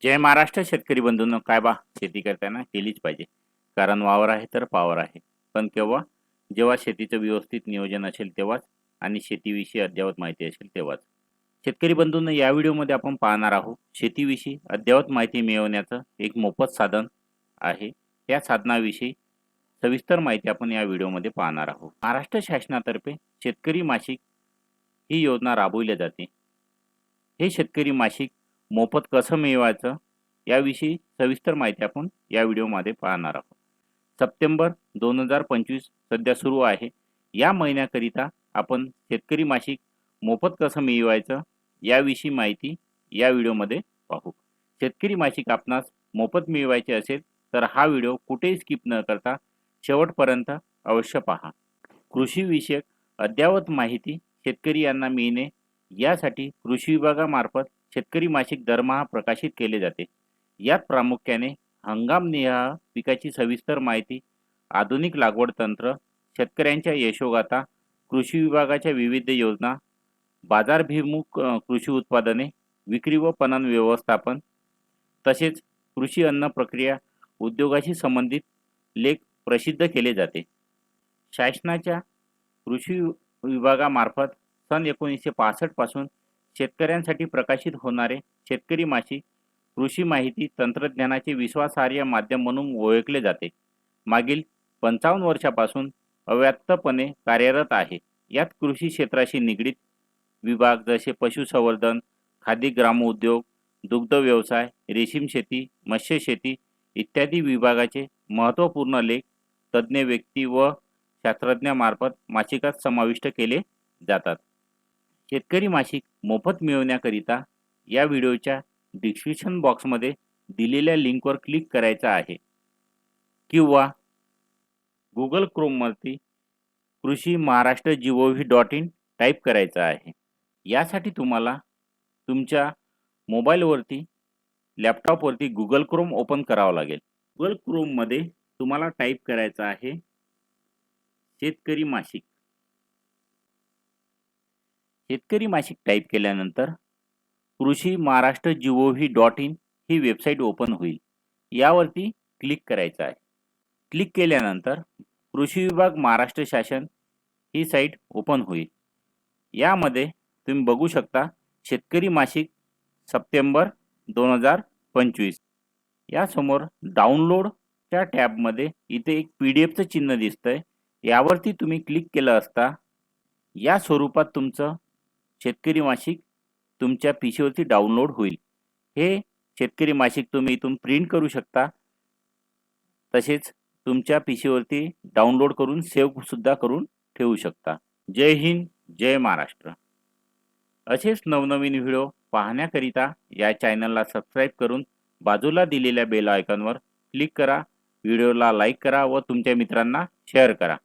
जय महाराष्ट्र शेतकरी बंधूंनो. काय बा शेती करताना केलीच पाहिजे. कारण वावर आहे तर पावर आहे. पण केव्हा? जेव्हा शेतीचं व्यवस्थित नियोजन असेल तेव्हाच आणि शेतीविषयी अद्ययावत माहिती असेल तेव्हाच. शेतकरी बंधूंनो या व्हिडिओमध्ये आपण पाहणार आहोत शेतीविषयी अद्ययावत माहिती मिळवण्याचं एक मोफत साधन आहे. त्या साधनाविषयी सविस्तर माहिती आपण या व्हिडिओमध्ये पाहणार आहोत. महाराष्ट्र शासनातर्फे शेतकरी मासिक ही योजना राबविली जाते. हे शेतकरी मासिक मोफत कसं मिळवायचं याविषयी सविस्तर माहिती आपण या व्हिडिओमध्ये पाहणार आहोत. सप्टेंबर दोन हजार पंचवीस सध्या सुरू आहे. या महिन्याकरिता आपण शेतकरी मासिक मोफत कसं मिळवायचं याविषयी माहिती या व्हिडिओमध्ये पाहू. शेतकरी मासिक आपणास मोफत मिळवायचे असेल तर हा व्हिडिओ कुठेही स्किप न करता शेवटपर्यंत अवश्य पहा. कृषीविषयक अद्ययावत माहिती शेतकरी यांना मिळणे यासाठी कृषी विभागामार्फत शेतकरी मासिक दरमहा प्रकाशित केले जाते. यात प्रामुख्याने हंगामनिहाय पिकाची सविस्तर माहिती आधुनिक लागवड तंत्र शेतकऱ्यांच्या यशोगाथा कृषी विभागाच्या विविध योजना बाजारभिमुख कृषी उत्पादने विक्री व पणन व्यवस्थापन तसेच कृषी अन्न प्रक्रिया उद्योगाशी संबंधित लेख प्रसिद्ध केले जाते. शासनाच्या कृषी विभागामार्फत सन एकोणीसशे पासष्टपासून शेतकऱ्यांसाठी प्रकाशित होणारे शेतकरी मासिक कृषी माहिती तंत्रज्ञानाचे विश्वासार्ह माध्यम म्हणून ओळखले जाते. मागील पंचावन्न वर्षापासून अव्याप्तपणे कार्यरत आहे. यात कृषी क्षेत्राशी निगडीत विभाग जसे पशुसंवर्धन खादी ग्रामोद्योग दुग्ध व्यवसाय रेशीम शेती मत्स्य शेती इत्यादी विभागाचे महत्त्वपूर्ण लेख तज्ज्ञ व्यक्ती व शास्त्रज्ञामार्फत मासिकात समाविष्ट केले जातात. शेतकरी मासिक मोफत मिळवण्याकरिता या व्हिडिओच्या डिस्क्रिप्शन बॉक्समध्ये दिलेल्या लिंकवर क्लिक करायचं आहे. किंवा Google क्रोमवरती Krishi Maharashtra G O V dot in type करायचं आहे. यासाठी तुम्हाला तुमच्या मोबाईलवरती लॅपटॉपवरती गुगल क्रोम ओपन करावं लागेल. गुगल क्रोममध्ये तुम्हाला टाईप करायचं आहे शेतकरी मासिक. शेतकरी मासिक टाईप केल्यानंतर Krishi Maharashtra G O V dot in he website open होईल. यावरती क्लिक करायचं आहे. क्लिक केल्यानंतर कृषी विभाग महाराष्ट्र शासन ही साईट ओपन होईल. यामध्ये तुम्ही बघू शकता शेतकरी मासिक सप्टेंबर दोन हजार पंचवीस. यासमोर डाउनलोडच्या टॅबमध्ये इथे एक पी डी एफचं चिन्ह दिसतंय. यावरती तुम्ही क्लिक केलं असता या स्वरूपात तुमचं शेतकरी मासिक तुमच्या पिशीवरती डाउनलोड होईल. हे शेतकरी मासिक तुम्ही इथून प्रिंट करू शकता. तसेच तुमच्या पिशीवरती डाउनलोड करून सेवसुद्धा करून ठेवू शकता. जय हिंद जय महाराष्ट्र. असेच नवनवीन व्हिडिओ पाहण्याकरिता या चॅनलला सबस्क्राईब करून बाजूला दिलेल्या बेल आयकॉनवर क्लिक करा. व्हिडिओला लाईक करा व तुमच्या मित्रांना शेअर करा.